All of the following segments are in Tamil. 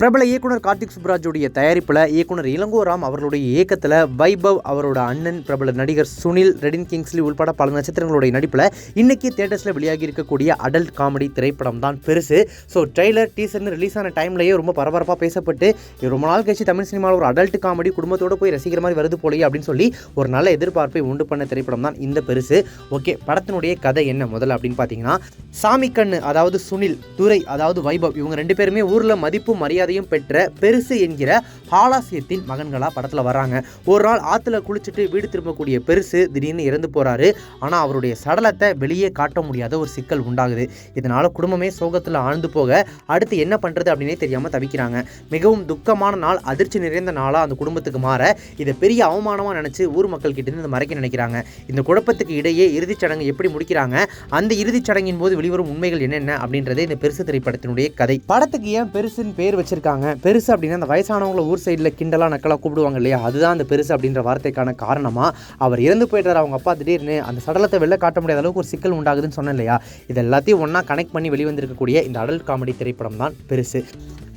பிரபல இயக்குனர் கார்த்திக் சுப்ராஜுடைய தயாரிப்பில் இயக்குனர் இளங்கோராம் அவர்களுடைய இயக்கத்தில் வைபவ் அவரோட அண்ணன் பிரபல நடிகர் சுனில் ரெடின் கிங்ஸ்லி உள்பட பல நட்சத்திரங்களுடைய நடிப்பில் இன்றைக்கி தேட்டர்ஸில் வெளியாகி இருக்கக்கூடிய அடல்ட் காமெடி திரைப்படம் தான் பெருசு. ஸோ ட்ரெய்லர் டீசர்னு ரிலீஸ் ஆன டைம்லேயே ரொம்ப பரபரப்பாக பேசப்பட்டு ரொம்ப நாள் கழிச்சு தமிழ் சினிமாவில் ஒரு அடல்ட் காமெடி குடும்பத்தோடு போய் ரசிக்கிற மாதிரி வருது போலயே அப்படின்னு சொல்லி ஒரு நல்ல எதிர்பார்ப்பை உண்டு பண்ண திரைப்படம் தான் இந்த பெருசு. ஓகே படத்தினுடைய கதை என்ன முதல்ல அப்படின்னு பார்த்தீங்கன்னா சாமி கண்ணு அதாவது சுனில் துரை அதாவது வைபவ் இவங்க ரெண்டு பேருமே ஊரில் மதிப்பு மரியாதை மரியாதையும் பெற்ற பெருசு என்கிற ஹாலாசியத்தின் மகன்களாக படத்தில் வராங்க ஒரு நாள் ஆற்றுல குளிச்சுட்டு வீடு திரும்பக்கூடிய பெருசு திடீர்னு இறந்து போகிறாரு ஆனால் அவருடைய சடலத்தை வெளியே காட்ட முடியாத ஒரு சிக்கல் உண்டாகுது. இதனால் குடும்பமே சோகத்தில் ஆழ்ந்து போக அடுத்து என்ன பண்ணுறது அப்படின்னே தெரியாமல் தவிக்கிறாங்க. மிகவும் துக்கமான நாள் அதிர்ச்சி நிறைந்த நாளாக அந்த குடும்பத்துக்கு மாற இதை பெரிய அவமானமாக நினச்சி ஊர் மக்கள் கிட்டேருந்து மறைக்க நினைக்கிறாங்க. இந்த குழப்பத்துக்கு இடையே இறுதிச் சடங்கு எப்படி முடிக்கிறாங்க? அந்த இறுதிச் சடங்கின் போது வெளிவரும் உண்மைகள் என்னென்ன அப்படின்றதே இந்த பெருசு திரைப்படத்தினுடைய கதை. படத்துக்கு ஏன் பெருசுன்னு பேர் வச்சுருக்காங்க. பெருசு அப்படின்னா அந்த வயசானவங்கள ஊர் சைடில் கிண்டலாக நக்கலாக கூப்பிடுவாங்க இல்லையா? அதுதான் அந்த பெருசு அப்படின்ற வார்த்தைக்கான காரணமாக அவர் இறந்து போயிட்டார். அவங்க அப்பா திடீர்னு அந்த சடலத்தை வெளில காட்ட முடியாத அளவுக்கு ஒரு சிக்கல் உண்டாகுதுன்னு சொன்னேன் இல்லையா? இது எல்லாத்தையும் ஒன்றா கனெக்ட் பண்ணி வெளிவந்திருக்கக்கூடிய இந்த அடல்ட் காமெடி திரைப்படம் தான் பெருசு.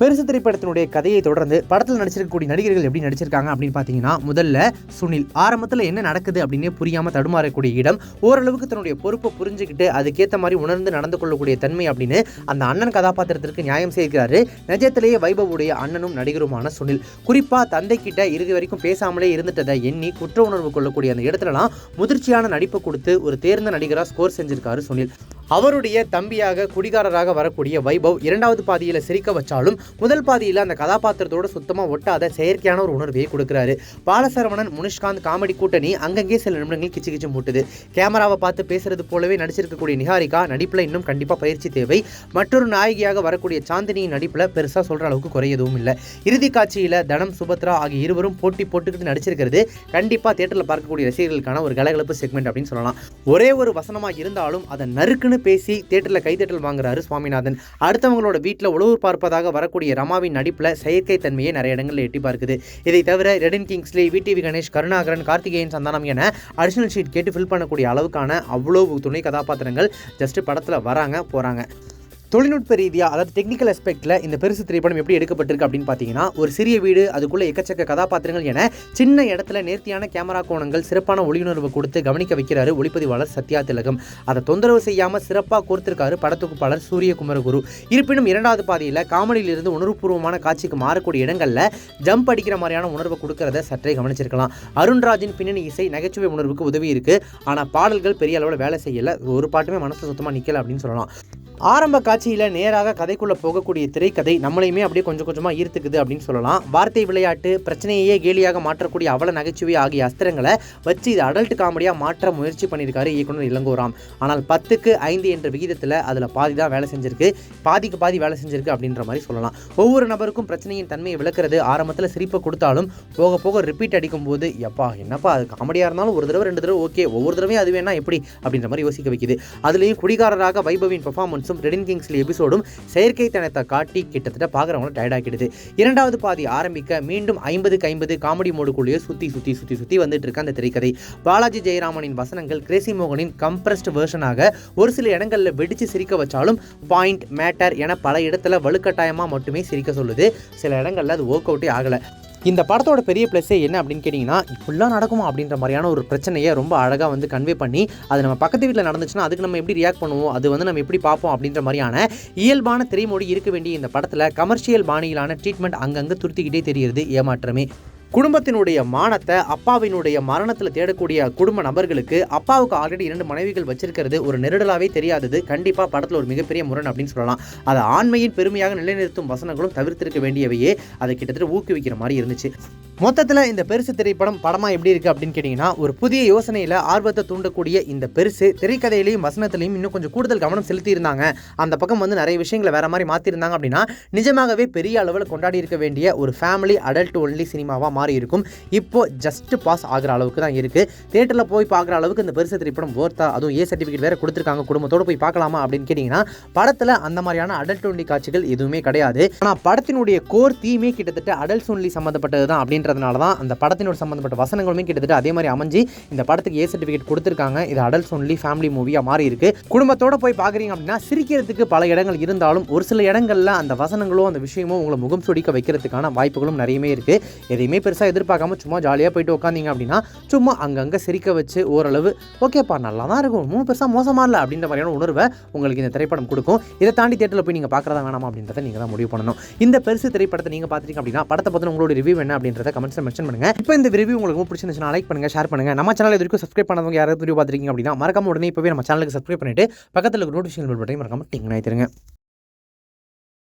பெருசு திரைப்படத்தினுடைய கதையை தொடர்ந்து படத்தில் நடிச்சிருக்கக்கூடிய நடிகர்கள் எப்படி நடிச்சிருக்காங்க அப்படின்னு பார்த்தீங்கன்னா முதல்ல சுனில் ஆரம்பத்தில் என்ன நடக்குது அப்படின்னே புரியாமல் தடுமாறக்கூடிய இடம் ஓரளவுக்கு தன்னுடைய பொறுப்பை புரிஞ்சுக்கிட்டு அதுக்கேற்ற மாதிரி உணர்ந்து நடந்து கொள்ளக்கூடிய தன்மை அப்படின்னு அந்த அண்ணன் கதாபாத்திரத்திற்கு நியாயம் செய்கிறாரு. நிஜத்திலேயே வைபவுடைய அண்ணனும் நடிகருமான சுனில். குறிப்பாக தந்தை கிட்ட இறுதி வரைக்கும் பேசாமலே இருந்துட்டதை எண்ணி குற்ற உணர்வு கொள்ளக்கூடிய அந்த இடத்துலலாம் முதிர்ச்சியான நடிப்பை கொடுத்து ஒரு தேர்ந்த நடிகராக ஸ்கோர் செஞ்சிருக்காரு சுனில். அவருடைய தம்பியாக குடிகாரராக வரக்கூடிய வைபவ் இரண்டாவது பாதியில் சிரிக்க வச்சாலும் முதல் பாதியில் அந்த கதாபாத்திரத்தோட சுத்தமாக ஒட்டாத செயற்கையான ஒரு உணர்வையை கொடுக்குறாரு. பாலசரவணன் முனிஷ்காந்த் காமெடி கூட்டணி அங்கங்கே சில நிமிடங்கள் கிச்சு கிச்சு மூட்டுது. கேமராவை பார்த்து பேசுறது போலவே நடிச்சிருக்கக்கூடிய நிகாரிகா நடிப்பில் இன்னும் கண்டிப்பாக பயிற்சி தேவை. மற்றொரு நாயகியாக வரக்கூடிய சாந்தினியின் நடிப்பில் பெருசாக சொல்கிற அளவுக்கு குறையதும் இல்லை. இறுதி காட்சியில் தனம் சுபத்ரா ஆகிய இருவரும் போட்டி போட்டுக்கிட்டு நடிச்சிருக்கிறது. கண்டிப்பாக தேட்டரில் பார்க்கக்கூடிய ரசிகர்களுக்கான ஒரு கலகலப்பு செக்மெண்ட் அப்படின்னு சொல்லலாம். ஒரே ஒரு வசனமாக இருந்தாலும் அதை நறுக்குன்னு பேசி தேட்டரில் கைத்தட்டல் வாங்குறாரு சுவாமிநாதன். அடுத்தவங்களோட வீட்டில் உழவு பார்ப்பதாக வரக்கூடிய ரமாவின் நடிப்பில் செயற்கை தன்மையை நிறைய இடங்களில் எட்டி பார்க்குது. இதை தவிர ரெடின் கிங்ஸ்லி விடிவி கணேஷ் கருணாகரன் கார்த்திகேயன் சந்தானம் என அடிஷனல் ஷீட் கேட்டு ஃபில் பண்ணக்கூடிய அளவுக்கான அவ்வளோ துணை கதாபாத்திரங்கள் ஜஸ்ட் படத்தில் வராங்க போகிறாங்க தொழில்நுட்ப ரீதியாக அதாவது டெக்னிக்கல் அஸ்பெக்டில் இந்த பெருசு திரைப்படம் எப்படி எடுக்கப்பட்டிருக்கு அப்படின்னு பார்த்தீங்கன்னா ஒரு சிறிய வீடு அதுக்குள்ளே எக்கச்சக்க கதாபாத்திரங்கள் என சின்ன இடத்துல நேர்த்தியான கேமரா கோணங்கள் சிறப்பான ஒளியுணர்வு கொடுத்து கவனிக்க வைக்கிறாரு ஒளிப்பதிவாளர் சத்யா திலகம். அதை தொந்தரவு செய்யாமல் சிறப்பாக கோர்த்திருக்காரு படத்தொகுப்பாளர் சூரிய குமரகுரு இருப்பினும் இரண்டாவது பாதியில் காமெடியிலிருந்து உணர்வுபூர்வமான காட்சிக்கு மாறக்கூடிய இடங்களில் ஜம்ப் அடிக்கிற மாதிரியான உணர்வை கொடுக்கறத சற்றே கவனிச்சிருக்கலாம். அருண்ராஜின் பின்னணி இசை நகைச்சுவை உணர்வுக்கு உதவி இருக்கு ஆனால் பாடல்கள் பெரிய அளவில் வேலை செய்யலை. ஒரு பாட்டுமே மனசு சுத்தமாக நிற்கல அப்படின்னு சொல்லலாம். ஆரம்ப காட்சியில் நேராக கதைக்குள்ளே போகக்கூடிய திரைக்கதை நம்மளையுமே அப்படியே கொஞ்சம் கொஞ்சமாக ஈர்த்துக்குது அப்படின்னு சொல்லலாம். வார்த்தை விளையாட்டு பிரச்சனையே கேலியாக மாற்றக்கூடிய அவல நகைச்சுவை ஆகிய அஸ்திரங்களை வச்சு இது அடல்ட் காமெடியாக மாற்ற முயற்சி பண்ணியிருக்காரு இயக்குனர் இளங்கோராம். ஆனால் பத்துக்கு ஐந்து என்ற விகிதத்தில் அதில் பாதி தான் வேலை செஞ்சிருக்கு. பாதிக்கு பாதி வேலை செஞ்சிருக்கு அப்படின்ற மாதிரி சொல்லலாம். ஒவ்வொரு நபருக்கும் பிரச்சனையின் தன்மையை விளக்குறது ஆரம்பத்தில் சிரிப்பை கொடுத்தாலும் போக போக ரிப்பீட் அடிக்கும் போது எப்பா என்னப்பா அது காமெடியாக இருந்தாலும் ஒரு தடவை ரெண்டு தடவை ஓகே ஒவ்வொரு தடவையும் அது வேணா எப்படி? அப்படின்ற மாதிரி யோசிக்க வைக்குது. அதுலேயும் குடிகாரராக வைபவின் பெர்ஃபார்மன்ஸும் ரெடின் கிங்ஸ்லி எபிசோடும் செயற்கைத்தனத்தை காட்டி கிட்டத்தட்ட பார்க்குறவங்கள டயர்டாக்கிடுது இரண்டாவது பாதி ஆரம்பிக்க மீண்டும் ஐம்பதுக்கு ஐம்பது காமெடி மோடுக்குள்ளேயே சுற்றி சுற்றி சுற்றி சுற்றி வந்துட்டு இருக்க அந்த திரைக்கதை. பாலாஜி ஜெயராமனின் வசனங்கள் கிரேசி மோகனின் கம்ப்ரஸ்ட் வேர்ஷனாக ஒரு சில இடங்களில் வெடிச்சு சிரிக்க வச்சாலும் பாயிண்ட் மேட்டர் என பல இடத்துல வலுக்கட்டாயமாக மட்டுமே சிரிக்க சொல்லுது. சில இடங்களில் அது ஒர்க் அவுட்டே ஆகலை. இந்த படத்தோட பெரிய ப்ளஸ்ஸே என்ன அப்படின்னு கேட்டிங்கன்னா இப்படிலாம் நடக்குமா அப்படின்ற மாதிரியான ஒரு பிரச்சனையை ரொம்ப அழகாக வந்து கன்வே பண்ணி அது நம்ம பக்கத்து வீட்டில் நடந்துச்சுன்னா அதுக்கு நம்ம எப்படி ரியாக்ட் பண்ணுவோம் அது வந்து நம்ம எப்படி பார்ப்போம் அப்படின்ற மாதிரியான இயல்பான திரைமொழி இருக்க வேண்டிய இந்த படத்தில் கமர்ஷியல் பாணியிலான ட்ரீட்மெண்ட் அங்கங்கே துருத்திக்கிட்டே தெரிகிறது ஏமாற்றமே. குடும்பத்தினுடைய மானத்தை அப்பாவினுடைய மரணத்தில் தேடக்கூடிய குடும்ப நபர்களுக்கு அப்பாவுக்கு ஆல்ரெடி இரண்டு மனைவிகள் வச்சிருக்கிறது. ஒரு நெருடலாகவே தெரியாதது. கண்டிப்பாக படத்தில் ஒரு மிகப்பெரிய முரண் அப்படின்னு சொல்லலாம். அதை ஆண்மையின் பெருமையாக நிலைநிறுத்தும் வசனங்களும் தவிர்த்திருக்க வேண்டியவையே. அதை கிட்டத்தட்ட ஊக்குவிக்கிற மாதிரி இருந்துச்சு. மொத்தத்தில் இந்த பெருசு திரைப்படம் படமாக எப்படி இருக்குது அப்படின்னு கேட்டிங்கன்னா ஒரு புதிய யோசனையில் ஆர்வத்தை தூண்டக்கூடிய இந்த பெருசு திரைக்கதையிலையும் வசனத்திலையும் இன்னும் கொஞ்சம் கூடுதல் கவனம் செலுத்தியிருந்தாங்க. அந்த பக்கம் வந்து நிறைய விஷயங்களை வேற மாதிரி மாற்றிருந்தாங்க அப்படின்னா நிஜமாகவே பெரிய அளவில் கொண்டாடி இருக்க வேண்டிய ஒரு ஃபேமிலி அடல்ட் ஒன்லி சினிமாவாக மாறி இருக்கும். இப்போ ஜஸ்ட் பாஸ் ஆகிற அளவுக்கு தான் இருக்குது தேட்டரில் போய் பார்க்குற அளவுக்கு இந்த பெருசு திரைப்படம் ஓர்த்தா அதுவும் ஏ சர்டிஃபிகேட் வேறு கொடுத்துருக்காங்க. குடும்பத்தோடு போய் பார்க்கலாமா அப்படின்னு கேட்டிங்கன்னா படத்தில் அந்த மாதிரியான அடல்ட் ஒன்லி காட்சிகள் எதுவுமே கிடையாது. ஆனால் படத்தினுடைய கோர் தீமே கிட்டத்தட்ட அடல்ட் ஒன்லி சம்மந்தப்பட்டது தான் அப்படின்ற அப்படின்றதுனால தான் அந்த படத்தினோட சம்மந்தப்பட்ட வசனங்களுமே கிட்டத்தட்ட அதே மாதிரி அமைஞ்சு இந்த படத்துக்கு ஏ சர்டிஃபிகேட் கொடுத்துருக்காங்க. இது அடல்ட்ஸ் ஒன்லி ஃபேமிலி மூவியாக மாறி இருக்கு. குடும்பத்தோட போய் பார்க்குறீங்க அப்படின்னா சிரிக்கிறதுக்கு பல இடங்கள் இருந்தாலும் ஒரு சில இடங்களில் அந்த வசனங்களும் அந்த விஷயமும் உங்களை முகம் சுடிக்க வைக்கிறதுக்கான வாய்ப்புகளும் நிறையவே இருக்குது எதையுமே பெருசாக எதிர்பார்க்காம சும்மா ஜாலியாக போயிட்டு உட்காந்தீங்க அப்படின்னா சும்மா அங்கங்கே சிரிக்க வச்சு ஓரளவு ஓகேப்பா நல்லா தான் இருக்கும். மூணு பெருசாக மோசமாக இல்லை அப்படின்ற மாதிரியான உணர்வை உங்களுக்கு இந்த திரைப்படம் கொடுக்கும். இதை தாண்டி தேட்டரில் போய் நீங்கள் பார்க்குறதா வேணாமா அப்படின்றத நீங்கள் தான் முடிவு பண்ணணும். இந்த பெருசு திரைப்படத்தை நீங்கள் பார்த்துட்டீங்க அப்படின்னா படத்தை பற்றின உங்களோட ரிவ்யூ என்ன அப்படின்றத கமெண்ட்ஸில் மென்ஷன் பண்ணுங்க. இப்போ இந்த ரிவ்யூ உங்களுக்கு ரொம்ப பிடிச்சிருந்துச்சுன்னா லைக் பண்ணுங்க ஷேர் பண்ணுங்க. நம்ம சேனல் இது வரைக்கும் சப்ஸ்கிரைப் பண்ணாதவங்க யாராவது வீடியோ பார்த்துருக்கீங்க அப்படின்னா மறக்காம உடனே இப்போவே நம்ம சேனலுக்கு சப்ஸ்கிரைப் பண்ணிட்டு பக்கத்தில் இருக்க நோட்டிஃபிகேஷன் பெல் பட்டையும் மறக்காம டிங் ஆயிடுங்க